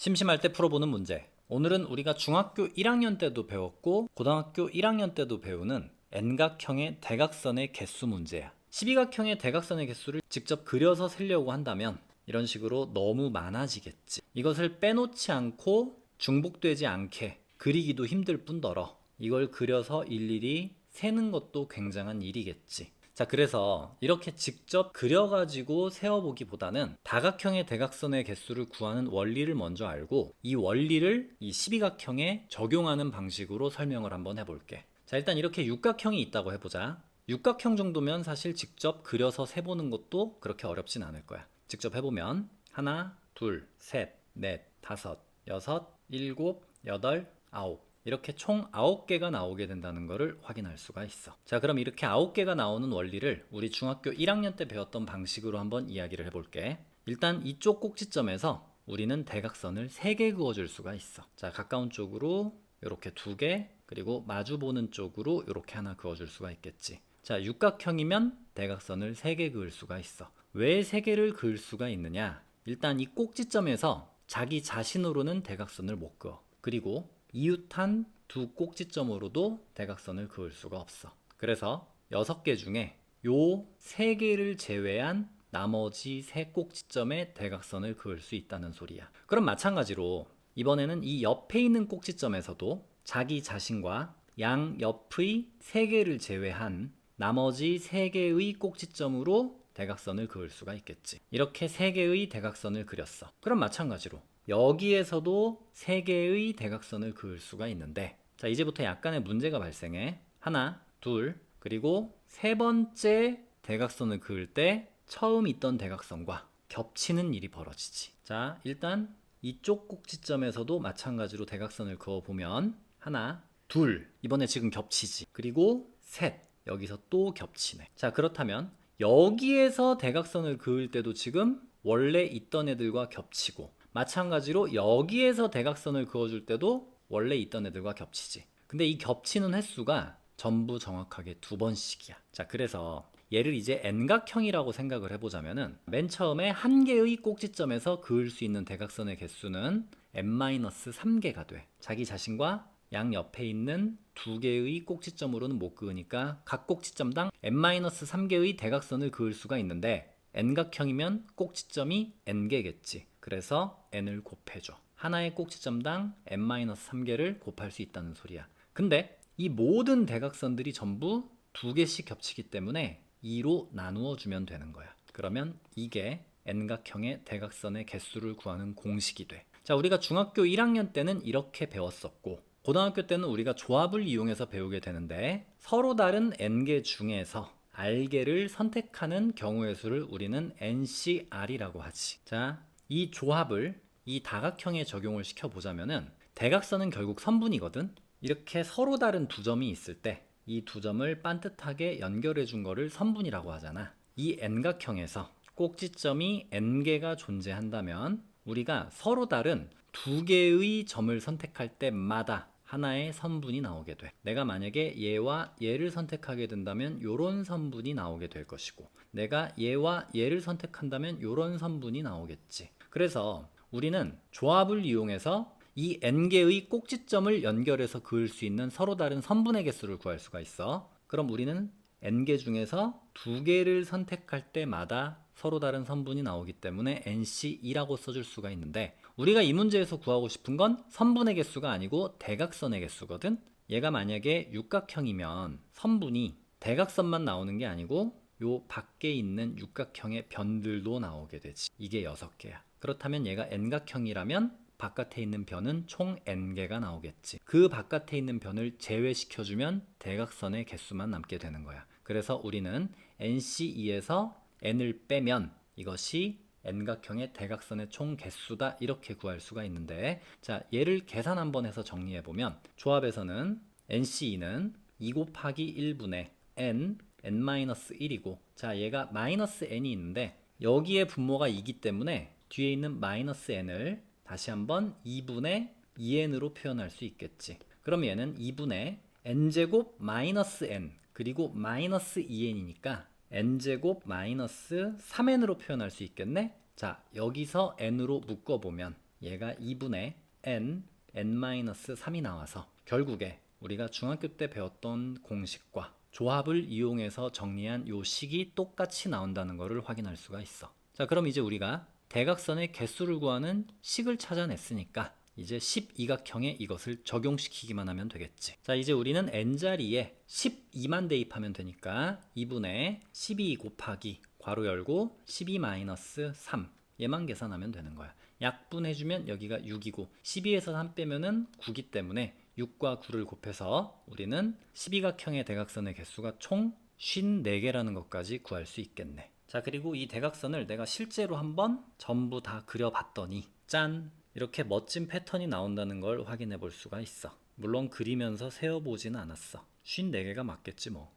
심심할 때 풀어보는 문제. 오늘은 우리가 중학교 1학년 때도 배웠고 고등학교 1학년 때도 배우는 N각형의 대각선의 개수 문제야. 12각형의 대각선의 개수를 직접 그려서 세려고 한다면 이런 식으로 너무 많아지겠지. 이것을 빼놓지 않고 중복되지 않게 그리기도 힘들 뿐더러 이걸 그려서 일일이 세는 것도 굉장한 일이겠지. 자, 그래서 이렇게 직접 그려가지고 세어보기보다는 다각형의 대각선의 개수를 구하는 원리를 먼저 알고 이 원리를 이 12각형에 적용하는 방식으로 설명을 한번 해볼게. 자, 일단 이렇게 육각형이 있다고 해보자. 육각형 정도면 사실 직접 그려서 세보는 것도 그렇게 어렵진 않을 거야. 직접 해보면 하나, 둘, 셋, 넷, 다섯, 여섯, 일곱, 여덟, 아홉 이렇게 총 아홉 개가 나오게 된다는 것을 확인할 수가 있어. 자, 그럼 이렇게 아홉 개가 나오는 원리를 우리 중학교 1학년 때 배웠던 방식으로 한번 이야기를 해볼게. 일단 이쪽 꼭지점에서 우리는 대각선을 세개 그어줄 수가 있어. 자, 가까운 쪽으로 이렇게 두 개, 그리고 마주 보는 쪽으로 이렇게 하나 그어줄 수가 있겠지. 자, 육각형이면 대각선을 세개 그을 수가 있어. 왜세 개를 그을 수가 있느냐? 일단 이 꼭지점에서 자기 자신으로는 대각선을 못 그어. 그리고 이웃한 두 꼭지점으로도 대각선을 그을 수가 없어. 그래서 여섯 개 중에 요세 개를 제외한 나머지 세 꼭지점에 대각선을 그을 수 있다는 소리야. 그럼 마찬가지로 이번에는 이 옆에 있는 꼭지점에서도 자기 자신과 양 옆의 세 개를 제외한 나머지 세 개의 꼭지점으로 대각선을 그을 수가 있겠지. 이렇게 세 개의 대각선을 그렸어. 그럼 마찬가지로 여기에서도 세 개의 대각선을 그을 수가 있는데 자, 이제부터 약간의 문제가 발생해. 하나, 둘, 그리고 세 번째 대각선을 그을 때 처음 있던 대각선과 겹치는 일이 벌어지지. 자, 일단 이쪽 꼭지점에서도 마찬가지로 대각선을 그어 보면 하나, 둘, 이번에 지금 겹치지. 그리고 셋, 여기서 또 겹치네. 자, 그렇다면 여기에서 대각선을 그을 때도 지금 원래 있던 애들과 겹치고 마찬가지로 여기에서 대각선을 그어줄 때도 원래 있던 애들과 겹치지. 근데 이 겹치는 횟수가 전부 정확하게 두 번씩이야. 자, 그래서 얘를 이제 N각형이라고 생각을 해보자면은 맨 처음에 한 개의 꼭지점에서 그을 수 있는 대각선의 개수는 N-3개가 돼. 자기 자신과 양 옆에 있는 두 개의 꼭지점으로는 못 그으니까 각 꼭지점당 n-3개의 대각선을 그을 수가 있는데 n각형이면 꼭지점이 n개겠지. 그래서 n을 곱해줘. 하나의 꼭지점당 n-3개를 곱할 수 있다는 소리야. 근데 이 모든 대각선들이 전부 두 개씩 겹치기 때문에 2로 나누어 주면 되는 거야. 그러면 이게 n각형의 대각선의 개수를 구하는 공식이 돼. 자, 우리가 중학교 1학년 때는 이렇게 배웠었고 고등학교 때는 우리가 조합을 이용해서 배우게 되는데 서로 다른 n개 중에서 r개를 선택하는 경우의 수를 우리는 NCR이라고 하지. 자, 이 조합을 이 다각형에 적용을 시켜 보자면은 대각선은 결국 선분이거든. 이렇게 서로 다른 두 점이 있을 때 이 두 점을 반듯하게 연결해 준 거를 선분이라고 하잖아. 이 n각형에서 꼭지점이 n개가 존재한다면 우리가 서로 다른 두 개의 점을 선택할 때마다 하나의 선분이 나오게 돼. 내가 만약에 얘와 얘를 선택하게 된다면 요런 선분이 나오게 될 것이고 내가 얘와 얘를 선택한다면 요런 선분이 나오겠지. 그래서 우리는 조합을 이용해서 이 n개의 꼭지점을 연결해서 그을 수 있는 서로 다른 선분의 개수를 구할 수가 있어. 그럼 우리는 n개 중에서 두 개를 선택할 때마다 서로 다른 선분이 나오기 때문에 NC2라고 써줄 수가 있는데 우리가 이 문제에서 구하고 싶은 건 선분의 개수가 아니고 대각선의 개수거든. 얘가 만약에 육각형이면 선분이 대각선만 나오는 게 아니고 요 밖에 있는 육각형의 변들도 나오게 되지. 이게 여섯 개야. 그렇다면 얘가 n각형이라면 바깥에 있는 변은 총 n개가 나오겠지. 그 바깥에 있는 변을 제외시켜주면 대각선의 개수만 남게 되는 거야. 그래서 우리는 NC2에서 n을 빼면 이것이 n각형의 대각선의 총 개수다 이렇게 구할 수가 있는데 자 얘를 계산 한번 해서 정리해 보면 조합에서는 NC2는 2 곱하기 1분의 n n-1이고 자 얘가 마이너스 n이 있는데 여기에 분모가 2기 때문에 뒤에 있는 마이너스 n을 다시 한번 2분의 2n으로 표현할 수 있겠지. 그럼 얘는 2분의 n제곱 마이너스 n 그리고 마이너스 2n이니까 n제곱 마이너스 3n으로 표현할 수 있겠네? 자, 여기서 n으로 묶어보면 얘가 2분의 n, n-3이 나와서 결국에 우리가 중학교 때 배웠던 공식과 조합을 이용해서 정리한 요 식이 똑같이 나온다는 것을 확인할 수가 있어. 자, 그럼 이제 우리가 대각선의 개수를 구하는 식을 찾아냈으니까 이제 12각형에 이것을 적용시키기만 하면 되겠지. 자, 이제 우리는 n자리에 12만 대입하면 되니까 2분의 12 곱하기 괄호 열고 12-3 얘만 계산하면 되는 거야. 약분해주면 여기가 6이고 12에서 3 빼면은 9기 때문에 6과 9를 곱해서 우리는 12각형의 대각선의 개수가 총 54개라는 것까지 구할 수 있겠네. 자, 그리고 이 대각선을 내가 실제로 한번 전부 다 그려봤더니 짠! 이렇게 멋진 패턴이 나온다는 걸 확인해 볼 수가 있어. 물론 그리면서 세어보지는 않았어. 54개가 맞겠지 뭐.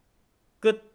끝!